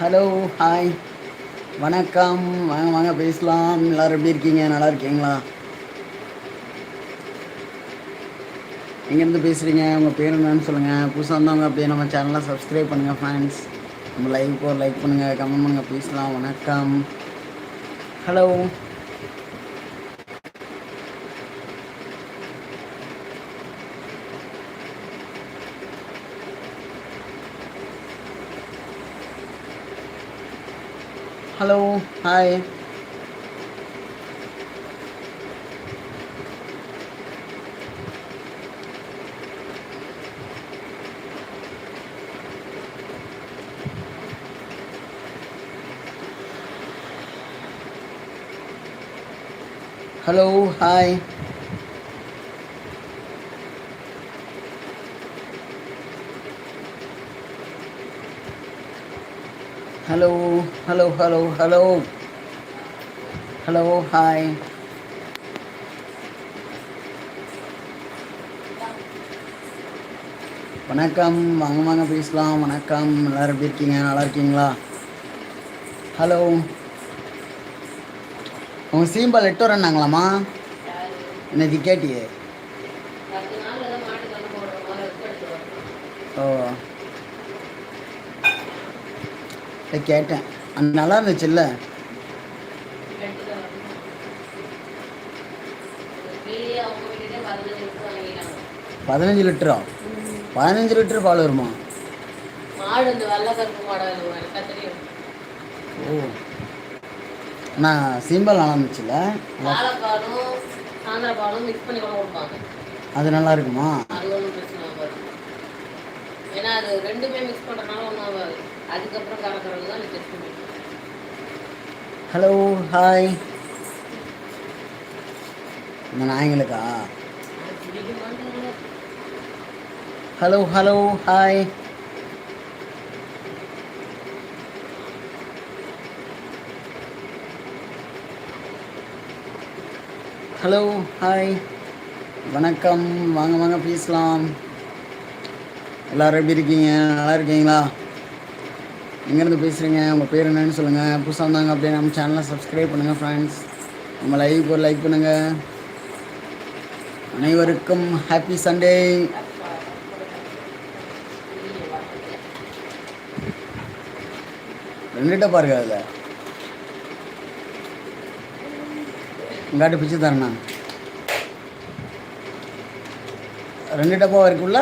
Hello hi வணக்கம். வாங்க வாங்க பேசலாம். எல்லோரும் எப்படி இருக்கீங்க? நல்லா இருக்கீங்களா? எங்கேருந்து பேசுகிறீங்க உங்கள் பேர் என்னன்னு சொல்லுங்கள் புதுசாக வந்தவங்க அப்படியே நம்ம சேனலை சப்ஸ்கிரைப் பண்ணுங்கள் ஃபேன்ஸ் நம்ம லைவ் ஒரு லைக் பண்ணுங்கள் கமெண்ட் பண்ணுங்கள் பேசலாம். வணக்கம். Hello hello hi hello hi hello hello hello hello hello hi வணக்கம். வாங்க வாங்க பேசலாம். வணக்கம். எல்லோரும் எப்படி இருக்கீங்க? நல்லா இருக்கீங்களா? ஹலோ உங்க சீம்பால் எட்டு வரேன்னாங்களாம்மா? இன்னைக்கு கேட்டியே? ஓ. இல்லை கேட்டேன். அது நல்லா இருந்துச்சுல்ல? பதினஞ்சு லிட்டரா? பதினஞ்சு லிட்டர் பால் வருமா? ஓ. அண்ணா சீம்பால் நல்லா இருந்துச்சுல்ல? அது நல்லா இருக்குமா? அது ஏன்னா அது ரெண்டுமே மிக்ஸ் பண்ணுறதுனால ஒன்றும் ஆகாது. அதுக்கப்புறம் தான் டெஸ்ட் ஹலோ ஹாய் இந்த நாய்ங்களுக்கா hello hello hi hello hi வணக்கம். வாங்க வாங்க பேசலாம். எல்லாரும் எப்படி இருக்கீங்க? நல்லா இருக்கீங்களா? எங்கேருந்து பேசுகிறீங்க உங்கள் பேர் என்னன்னு சொல்லுங்கள் புதுசாக வந்தாங்க அப்படியே நம்ம சேனலை சப்ஸ்கிரைப் பண்ணுங்கள் ஃப்ரெண்ட்ஸ் நம்ம லைவ் ஒரு லைக் பண்ணுங்கள் அனைவருக்கும் ஹாப்பி சண்டே ரெண்டு டப்பா அதில். இங்காட்டு பிச்சு தரேண்ணா ரெண்டு டப்பா இருக்குல்ல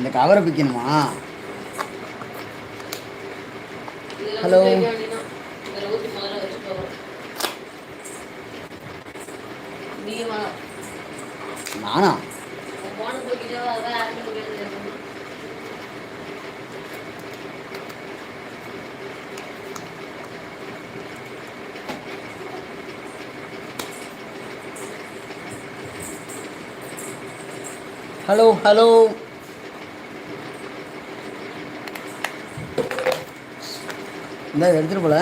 இந்த கவரை பிக்கணுமா ஹலோ. நானா? Hello hello. இந்த எடுத்துட்டு போல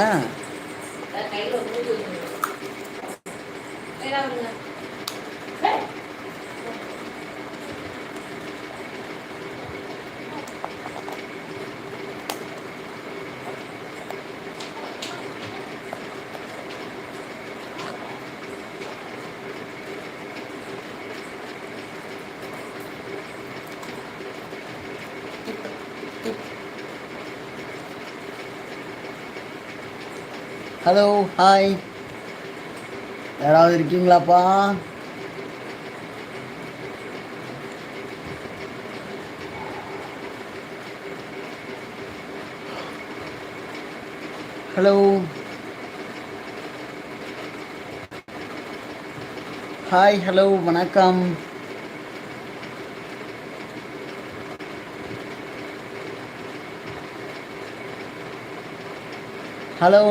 Thank you. ஹலோ ஹாய் யாராவது இருக்கீங்களாப்பா? ஹலோ ஹாய் ஹலோ வணக்கம். ஹலோ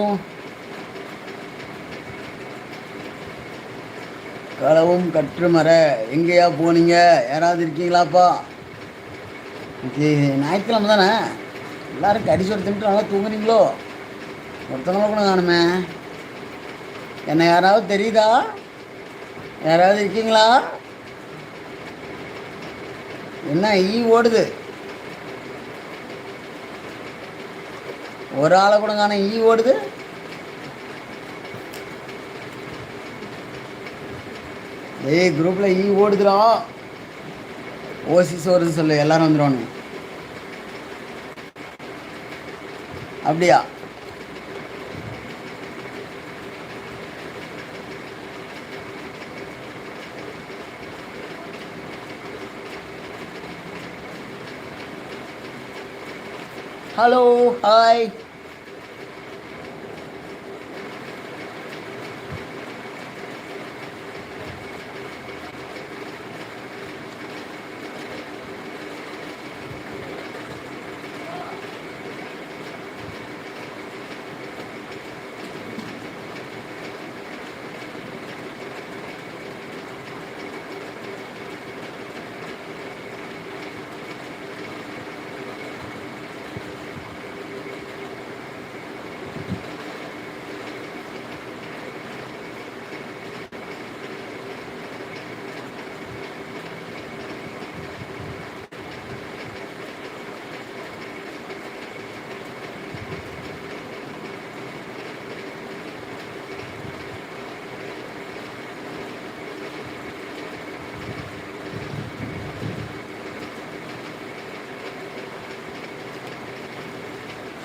களவும் கற்றுமர எங்கேயா போனீங்க? யாராவது இருக்கீங்களாப்பா? ஞாயிற்றுக்கிழமை தானே? எல்லாரும் கடிச்சு எடுத்துக்கிட்டு நல்லா தூங்குறீங்களோ ஒருத்தவங்களும் கூட காணுமே. என்ன யாராவது தெரியுதா? யாராவது இருக்கீங்களா? என்ன ஈ ஓடுது. ஒரு ஆளை கூட காணும். ஈ ஓடுது. ஏய் குரூப்பில் ஈ e ஓடுதுடா. ஓசிஸ் வருது சொல்லு எல்லாரும் வந்துடுவானு அப்படியா? Hello hi.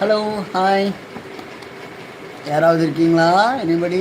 ஹலோ ஹாய் யாராவது இருக்கீங்களா? எனிபடி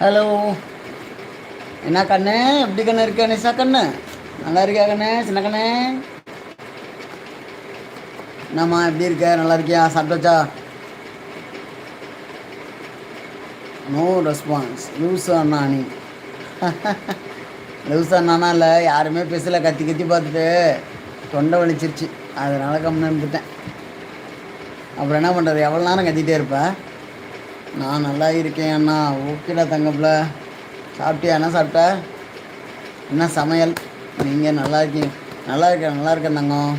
ஹலோ என்ன கண்ணு? எப்படி கண்ணு இருக்க நிஷா கண்ணு? நல்லா இருக்கியா கண்ணு? சின்ன கண்ணு? என்னம்மா எப்படி இருக்க? நல்லா இருக்கியா? சாப்பிட்டாச்சா? நோ ரெஸ்பான்ஸ் லூஸ் அண்ணா நீ லூஸ் அண்ணானா இல்லை. யாருமே பேசலை. கத்தி கத்தி பார்த்துட்டு தொண்டை வலிச்சிருச்சு. அதனால கம்முன்னு இருந்துட்டேன். அப்புறம் என்ன பண்ணுறது எவ்வளோ நேரம் கத்திகிட்டே இருப்பேன் நான் நல்லா இருக்கேன் அண்ணா. ஓகேடா தங்கப்பில். சாப்பிட்டியா என்ன சாப்பிட்ட? என்ன சமையல்? நீங்கள் நல்லா இருக்கீங்க. நல்லா இருக்கேன் நல்லா இருக்கேன் தங்கம்.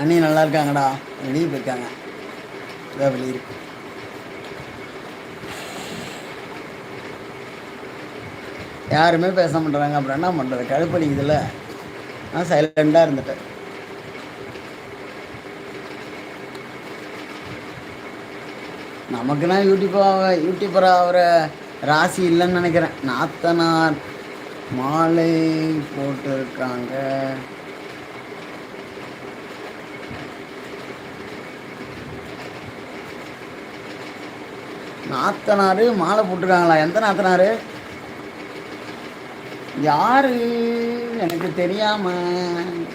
அண்ணி நல்லா இருக்காங்கடா. வெளியே போயிருக்காங்க. வெளியே இருக்கு. யாருமே பேச மாட்டேறாங்க அப்புறம் என்ன பண்ணுறது கழுப்பளிக்குதுல்ல நான் சைலண்டாக இருந்துட்டேன். நமக்குன்னா யூடியூப்பாக யூடியூபர் ஆகிற ராசி இல்லைன்னு நினைக்கிறேன். நாத்தனார் மாலை போட்டிருக்காங்க. நாத்தனார் மாலை போட்டிருக்காங்களா? எந்த நாத்தனார்? யார்? எனக்கு தெரியாமல்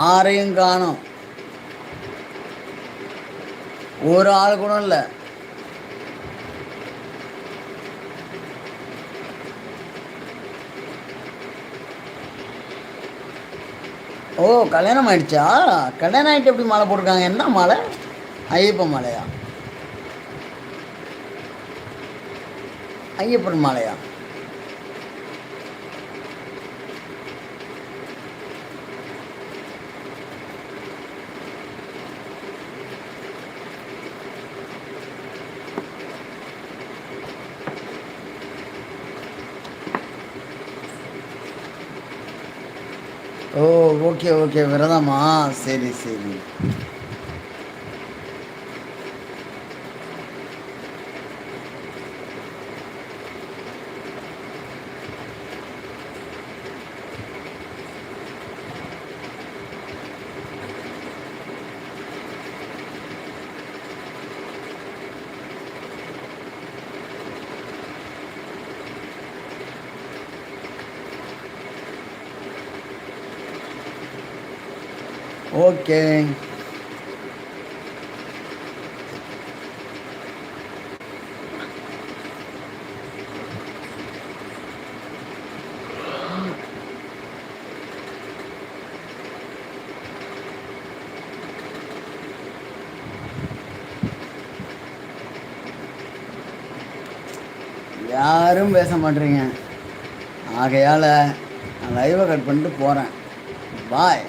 ஆரையும் காணும். ஒரு ஆள் கூட இல்லை. ஓ கல்யாணம் ஆயிடுச்சா? கல்யாணம் ஆகிட்டு எப்படி மாலை போட்டிருக்காங்க? என்ன மாலை? ஐயப்ப மாலையா? ஐயப்பன் மாலையா? ஓ ஓகே ஓகே விரதமா? சரி சரி. ஓகே. யாரும் பேச மாட்டேறீங்க ஆகையால் நான் லைவை கட் பண்ணிட்டு போகிறேன் பாய்